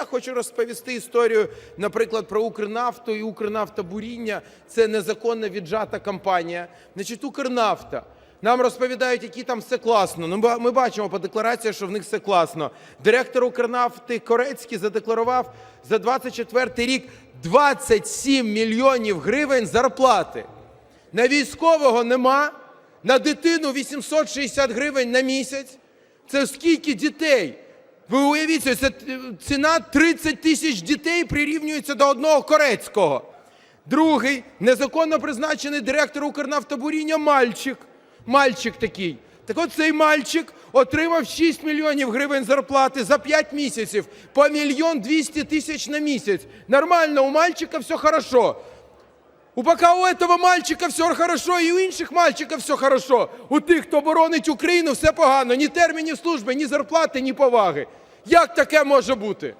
я хочу розповісти історію, наприклад, про Укрнафту і Укрнафтобуріння. Це незаконно віджата компанія. Значить, Укрнафта. Нам розповідають, які там все класно. Ну, ми бачимо по декларації, що в них все класно. Директор Укрнафти Корецький задекларував за 24 рік 27 мільйонів гривень зарплати. На військового нема, на дитину 860 гривень на місяць. Це скільки дітей? Ви уявіть, це е, ціна 30 тисяч дітей прирівнюється до одного корецького. Другий незаконно призначений директор Укрнафтобуріння мальчик. Мальчик такий. Так от цей мальчик отримав 6 мільйонів гривень зарплати за 5 місяців, по мільйон 200 тисяч на місяць. Нормально, у мальчика все хорошо. У пока у этого мальчика все хорошо, і у інших мальчиків все хорошо. У тих, хто боронить Україну, все погано. Ні термінів служби, ні зарплати, ні поваги. Як таке може бути?